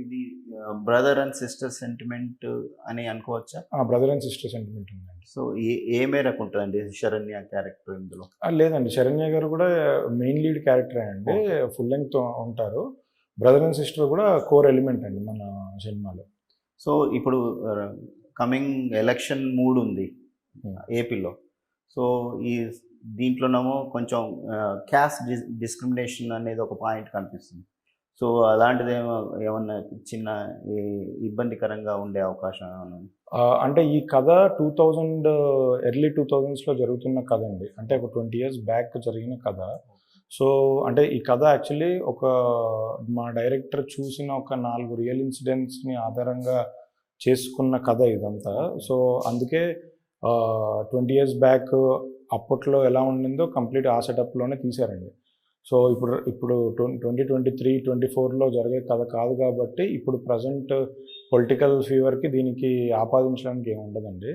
ఇది brother and sister sentiment అని అనుకోవచ్చా? బ్రదర్ అండ్ సిస్టర్ సెంటిమెంట్ ఉందండి. సో ఏ ఏ మేరకు ఉంటుందండి శరణ్య క్యారెక్టర్ ఇందులో? లేదండి. శరణ్య గారు కూడా మెయిన్ లీడ్ క్యారెక్టర్ అండి. ఫుల్ లెంగ్త్ ఉంటారు. బ్రదర్ అండ్ సిస్టర్ కూడా కోర్ ఎలిమెంట్ అండి మన సినిమాలో. సో ఇప్పుడు కమింగ్ ఎలక్షన్ మూడ్ ఉంది Hmm. ఏపీలో. సో ఈ దీంట్లోనేమో కొంచెం క్యాస్ట్ డిస్క్రిమినేషన్ అనేది ఒక పాయింట్ కనిపిస్తుంది. సో అలాంటిది ఏమో ఏమన్నా చిన్న ఈ- ఇబ్బందికరంగా ఉండే అవకాశం ఏమన్నా అంటే ఈ కథ టూ థౌజండ్ ఎర్లీ టూ థౌజండ్స్లో జరుగుతున్న కథ అండి. అంటే ఒక ట్వంటీ ఇయర్స్ బ్యాక్ జరిగిన కథ. సో అంటే ఈ కథ యాక్చువల్లీ ఒక మా డైరెక్టర్ చూసిన ఒక నాలుగు రియల్ ఇన్సిడెంట్స్ని ఆధారంగా చేసుకున్న కథ ఇదంతా. సో అందుకే ట్వంటీ ఇయర్స్ బ్యాక్ అప్పట్లో ఎలా ఉండిందో కంప్లీట్ ఆ సెటప్లోనే తీశారండి. సో ఇప్పుడు ఇప్పుడు ట్వంటీ ట్వంటీ త్రీ ట్వంటీ ఫోర్లో జరిగే కథ కాదు కాబట్టి ఇప్పుడు ప్రజెంట్ పొలిటికల్ ఫీవర్కి దీనికి ఆపాదించడానికి ఏమి ఉండదండి.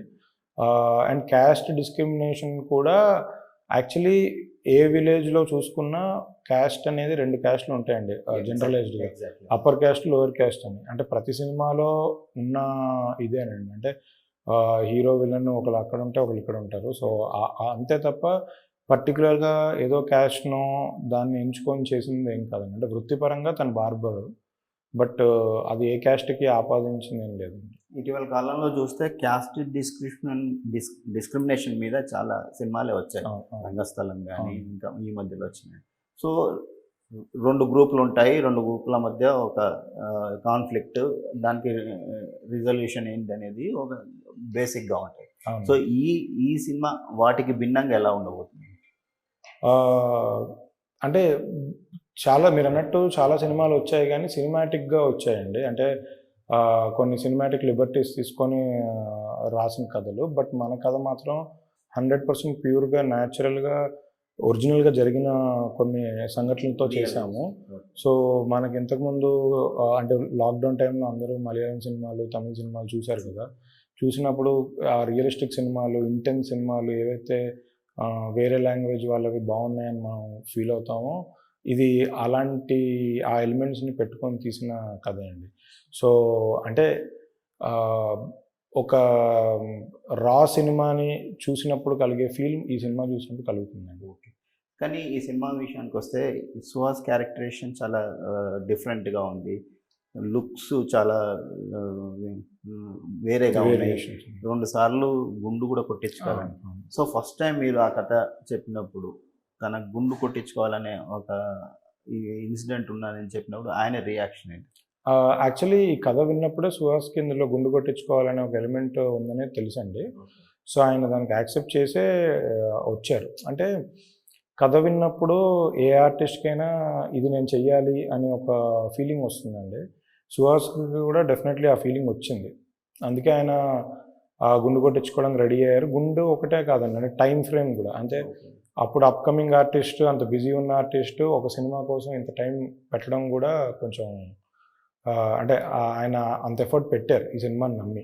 అండ్ క్యాస్ట్ డిస్క్రిమినేషన్ కూడా యాక్చువల్లీ ఏ విలేజ్లో చూసుకున్నా క్యాస్ట్ అనేది రెండు క్యాస్ట్లు ఉంటాయండి జనరలైజ్డ్గా. అప్పర్ క్యాస్ట్ లోవర్ క్యాస్ట్ అని. అంటే ప్రతి సినిమాలో ఉన్న ఇదేనండి. అంటే హీరో విలన్ ఒకళ్ళు అక్కడ ఉంటే ఒకళ్ళు ఇక్కడ ఉంటారు. సో అంతే తప్ప పర్టికులర్గా ఏదో క్యాస్ట్నో దాన్ని ఎంచుకొని చేసింది ఏం కాదండి. అంటే వృత్తిపరంగా తను బార్బరు బట్ అది ఏ క్యాస్ట్కి ఆపాదించింది ఏం లేదండి ఇటీవల కాలంలో చూస్తే క్యాస్ట్ డిస్క్రిప్షన్ డిస్క్రిమినేషన్ మీద చాలా సినిమాలే వచ్చాయి. రంగస్థలం కానీ. ఇంకా ఈ మధ్యలో వచ్చినాయి. సో రెండు గ్రూపులు ఉంటాయి. రెండు గ్రూపుల మధ్య ఒక కాన్ఫ్లిక్ట్ దానికి రిజల్యూషన్ ఏంటి అనేది ఒక బేసిక్గా ఉంటాయి. సో ఈ ఈ సినిమా వాటికి భిన్నంగా ఎలా ఉండబోతుంది? అంటే చాలా మీరు అన్నట్టు చాలా సినిమాలు వచ్చాయి కానీ సినిమాటిక్గా వచ్చాయండి. అంటే కొన్ని సినిమాటిక్ లిబర్టీస్ తీసుకొని రాసిన కథలు. బట్ మన కథ మాత్రం హండ్రెడ్ పర్సెంట్ ప్యూర్గా న్యాచురల్గా ఒరిజినల్గా జరిగిన కొన్ని సంఘటనలతో చేశాము. సో మనకి ఇంతకుముందు అంటే లాక్డౌన్ టైంలో అందరూ మలయాళం సినిమాలు తమిళ సినిమాలు చూశారు కదా. చూసినప్పుడు ఆ రియలిస్టిక్ సినిమాలు ఇంటెన్స్ సినిమాలు ఏవైతే వేరే లాంగ్వేజ్ వాళ్ళవి బాగున్నాయని మనం ఫీల్ అవుతామో ఇది అలాంటి ఆ ఎలిమెంట్స్ని పెట్టుకొని తీసిన కథ అండి. సో అంటే ఒక రా సినిమాని చూసినప్పుడు కలిగే ఫీల్ ఈ సినిమా చూసినప్పుడు కలుగుతుందండి. కానీ ఈ సినిమా విషయానికి వస్తే సుహాస్ క్యారెక్టరేషన్ చాలా డిఫరెంట్గా ఉంది. లుక్స్ చాలా వేరేగా ఉన్నాయి. రెండు సార్లు గుండు కూడా కొట్టించుకోవాలని. సో ఫస్ట్ టైం మీరు ఆ కథ చెప్పినప్పుడు తన గుండు కొట్టించుకోవాలనే ఒక ఈ ఇన్సిడెంట్ ఉన్నదని చెప్పినప్పుడు ఆయన రియాక్షన్ ఏంటి? యాక్చువల్లీ ఈ కథ విన్నప్పుడే సుహాస్కి ఇందులో గుండు కొట్టించుకోవాలనే ఒక ఎలిమెంట్ ఉందనే తెలుసండి. సో ఆయన దానికి యాక్సెప్ట్ చేసే వచ్చారు. అంటే కథ విన్నప్పుడు ఏ ఆర్టిస్ట్కైనా ఇది నేను చెయ్యాలి అని ఒక ఫీలింగ్ వస్తుందండి. సుహాస్కి కూడా డెఫినెట్లీ ఆ ఫీలింగ్ వచ్చింది. అందుకే ఆయన ఆ గుండు కొట్టించుకోవడానికి రెడీ అయ్యారు. గుండు ఒకటే కాదండి అంటే టైం ఫ్రేమ్ కూడా. అంటే అప్పుడు అప్కమింగ్ ఆర్టిస్ట్ అంత బిజీ ఉన్న ఆర్టిస్ట్ ఒక సినిమా కోసం ఇంత టైం పెట్టడం కూడా కొంచెం అంటే ఆయన అంత ఎఫర్ట్ పెట్టారు ఈ సినిమాని నమ్మి.